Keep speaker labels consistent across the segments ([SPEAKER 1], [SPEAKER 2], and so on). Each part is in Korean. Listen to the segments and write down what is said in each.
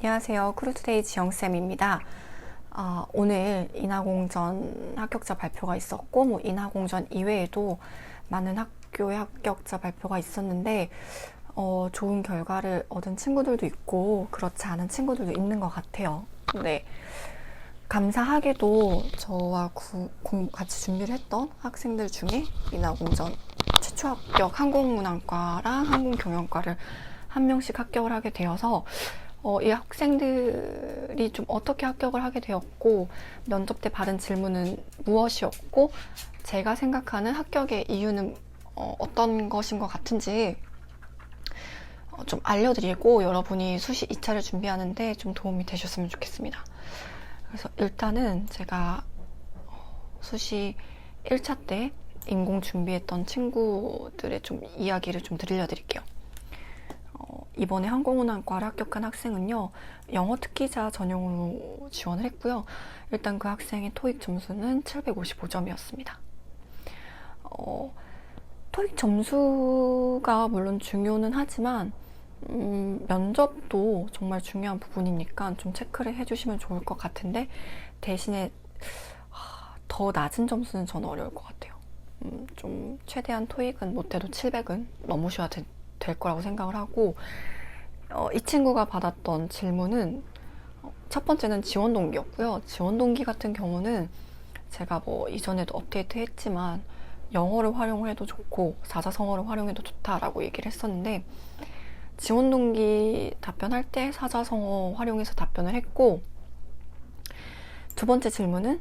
[SPEAKER 1] 안녕하세요. 크루트데이 지영쌤입니다. 어, 오늘 인하공전 합격자 발표가 있었고, 뭐 인하공전 이외에도 많은 학교의 합격자 발표가 있었는데, 어, 좋은 결과를 얻은 친구들도 있고, 그렇지 않은 친구들도 있는 것 같아요. 네. 감사하게도 저와 구- 공- 같이 준비를 했던 학생들 중에 인하공전 최초 합격 항공운항과랑 항공경영과를 한 명씩 합격을 하게 되어서 어, 이 학생들이 좀 어떻게 합격을 하게 되었고 면접 때 받은 질문은 무엇이었고 제가 생각하는 합격의 이유는 어, 떤 것인 것 같은지 어, 좀 알려드리고 여러분이 수시 2차를 준비하는데 좀 도움이 되셨으면 좋겠습니다. 그래서 일단은 제가 어, 수시 1차 때 인공 준비했던 친구들의 좀 이야기를 좀 들려드릴게요. 어, 이번에 항공운항과를 합격한 학생은요, 영어 특기자 전용으로 지원을 했고요. 일단 그 학생의 토익 점수는 755점이었습니다. 어, 토익 점수가 물론 중요는 하지만, 음, 면접도 정말 중요한 부분이니까 좀 체크를 해주시면 좋을 것 같은데, 대신에 하, 더 낮은 점수는 저는 어려울 것 같아요. 음, 좀 최대한 토익은 못해도 700은 넘으셔야 되, 될 거라고 생각을 하고 어, 이 친구가 받았던 질문은 어, 첫 번째는 지원 동기였고요. 지원 동기 같은 경우는 제가 뭐 이전에도 업데이트 했지만 영어를 활용해도 좋고 사자성어를 활용해도 좋다라고 얘기를 했었는데 지원 동기 답변할 때 사자성어 활용해서 답변을 했고 두 번째 질문은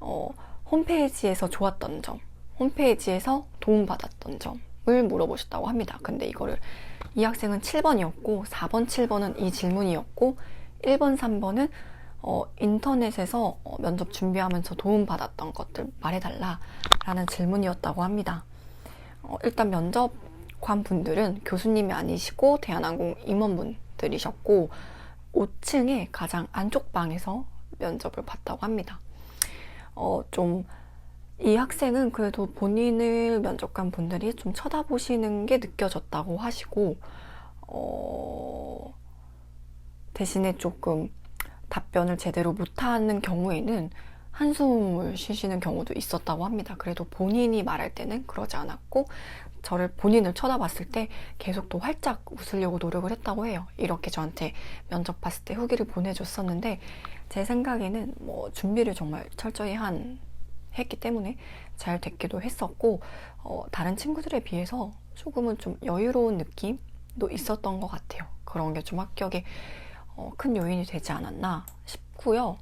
[SPEAKER 1] 어, 홈페이지에서 좋았던 점 홈페이지에서 도움받았던 점 을 물어보셨다고 합니다. 근데 이거를 이 학생은 7번이었고 4번, 7번은 이 질문이었고 1번, 3번은 어, 인터넷에서 어, 면접 준비하면서 도움받았던 것들 말해달라라는 질문이었다고 합니다. 어, 일단 면접관 분들은 교수님이 아니시고 대한항공 임원분들이셨고 5층에 가장 안쪽 방에서 면접을 봤다고 합니다. 어, 좀 이 학생은 그래도 본인을 면접관 분들이 좀 쳐다보시는 게 느껴졌다고 하시고, 어, 대신에 조금 답변을 제대로 못하는 경우에는 한숨을 쉬시는 경우도 있었다고 합니다. 그래도 본인이 말할 때는 그러지 않았고, 저를 본인을 쳐다봤을 때 계속 또 활짝 웃으려고 노력을 했다고 해요. 이렇게 저한테 면접 봤을 때 후기를 보내줬었는데, 제 생각에는 뭐 준비를 정말 철저히 한 했기 때문에 잘 됐기도 했었고 어, 다른 친구들에 비해서 조금은 좀 여유로운 느낌도 있었던 것 같아요. 그런 게 좀 합격에 어, 큰 요인이 되지 않았나 싶고요.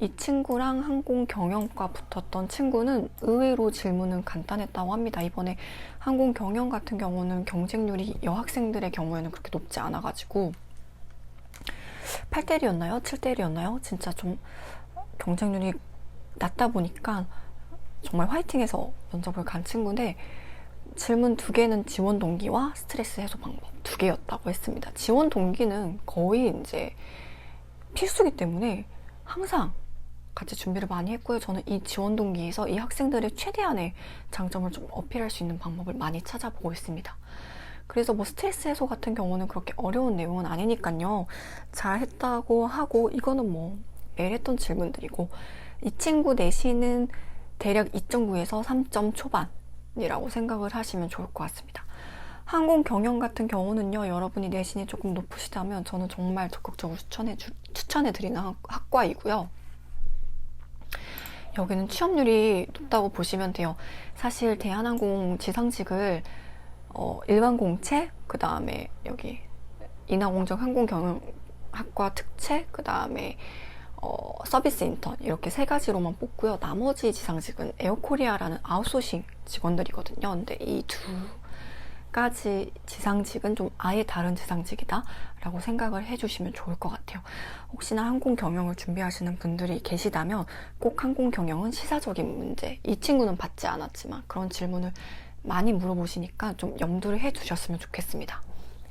[SPEAKER 1] 이 친구랑 항공 경영과 붙었던 친구는 의외로 질문은 간단했다고 합니다. 이번에 항공 경영 같은 경우는 경쟁률이 여학생들의 경우에는 그렇게 높지 않아가지고 8대 1이었나요? 7대 1이었나요? 진짜 좀 경쟁률이 낮다 보니까 정말 화이팅해서 면접을 간 친구인데 질문 두 개는 지원 동기와 스트레스 해소 방법 두 개였다고 했습니다. 지원 동기는 거의 이제 필수기 때문에 항상 같이 준비를 많이 했고요. 저는 이 지원 동기에서 이 학생들의 최대한의 장점을 좀 어필할 수 있는 방법을 많이 찾아보고 있습니다. 그래서 뭐 스트레스 해소 같은 경우는 그렇게 어려운 내용은 아니니까요. 잘 했다고 하고 이거는 뭐 매일 했던 질문들이고 이 친구 내신은 대략 2.9에서 3점 초반이라고 생각을 하시면 좋을 것 같습니다. 항공 경영 같은 경우는요, 여러분이 내신이 조금 높으시다면 저는 정말 적극적으로 추천해, 주, 추천해 드리는 학, 학과이고요. 여기는 취업률이 높다고 보시면 돼요. 사실 대한항공 지상직을 어, 일반 공채, 그 다음에 여기 인하공정 항공경영학과 특채, 그 다음에 어, 서비스 인턴 이렇게 세 가지로만 뽑고요. 나머지 지상직은 에어코리아라는 아웃소싱 직원들이거든요. 근데 이 두 가지 지상직은 좀 아예 다른 지상직이다라고 생각을 해주시면 좋을 것 같아요. 혹시나 항공 경영을 준비하시는 분들이 계시다면 꼭 항공 경영은 시사적인 문제. 이 친구는 받지 않았지만 그런 질문을 많이 물어보시니까 좀 염두를 해두셨으면 좋겠습니다.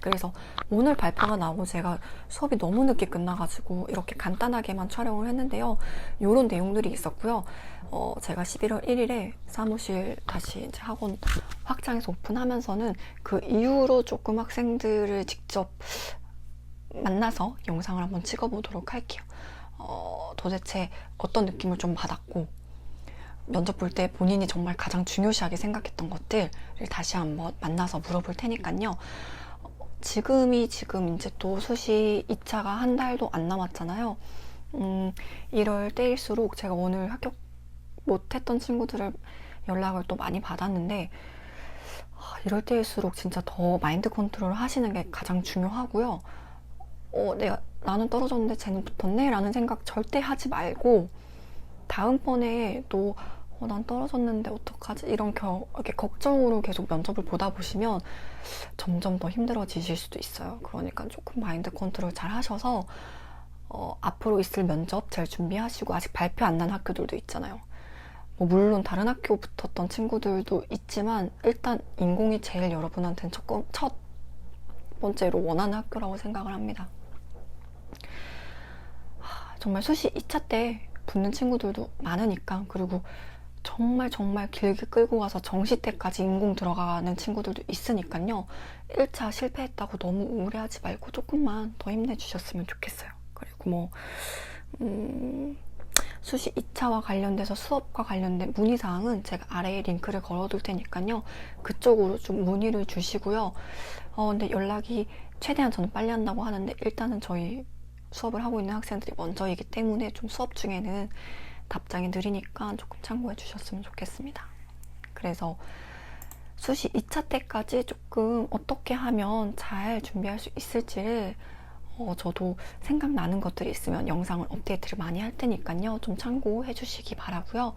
[SPEAKER 1] 그래서 오늘 발표가 나오고 제가 수업이 너무 늦게 끝나가지고 이렇게 간단하게만 촬영을 했는데요. 이런 내용들이 있었고요. 어, 제가 11월 1일에 사무실 다시 이제 학원 확장해서 오픈하면서는 그 이후로 조금 학생들을 직접 만나서 영상을 한번 찍어보도록 할게요. 어, 도대체 어떤 느낌을 좀 받았고, 면접 볼 때 본인이 정말 가장 중요시하게 생각했던 것들을 다시 한번 만나서 물어볼 테니까요. 어, 지금이 지금 이제 또 수시 2차가 한 달도 안 남았잖아요. 음, 이럴 때일수록 제가 오늘 합격 못했던 친구들을 연락을 또 많이 받았는데, 아, 이럴 때일수록 진짜 더 마인드 컨트롤 하시는 게 가장 중요하고요. 어, 내가, 나는 떨어졌는데 쟤는 붙었네? 라는 생각 절대 하지 말고, 다음번에 또, 어, 난 떨어졌는데 어떡하지? 이런 겨, 이렇게 걱정으로 계속 면접을 보다 보시면 점점 더 힘들어지실 수도 있어요. 그러니까 조금 마인드 컨트롤 잘 하셔서, 어, 앞으로 있을 면접 잘 준비하시고, 아직 발표 안 난 학교들도 있잖아요. 뭐 물론 다른 학교 붙었던 친구들도 있지만 일단 인공이 제일 여러분한테는 첫, 건- 첫 번째로 원하는 학교라고 생각을 합니다. 하, 정말 수시 2차 때 붙는 친구들도 많으니까 그리고 정말 정말 길게 끌고 가서 정시 때까지 인공 들어가는 친구들도 있으니까요. 1차 실패했다고 너무 우울해하지 말고 조금만 더 힘내주셨으면 좋겠어요. 그리고 뭐 음, 수시 2차와 관련돼서 수업과 관련된 문의사항은 제가 아래에 링크를 걸어둘 테니까요. 그쪽으로 좀 문의를 주시고요. 어, 근데 연락이 최대한 저는 빨리 한다고 하는데 일단은 저희 수업을 하고 있는 학생들이 먼저이기 때문에 좀 수업 중에는 답장이 느리니까 조금 참고해 주셨으면 좋겠습니다. 그래서 수시 2차 때까지 조금 어떻게 하면 잘 준비할 수 있을지를 어, 저도 생각나는 것들이 있으면 영상을 업데이트를 많이 할 테니까요. 좀 참고해 주시기 바라고요.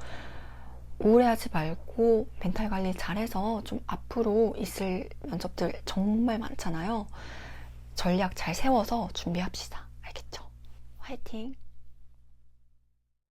[SPEAKER 1] 우울해하지 말고 멘탈 관리 잘해서 좀 앞으로 있을 면접들 정말 많잖아요. 전략 잘 세워서 준비합시다. 알겠죠? 화이팅!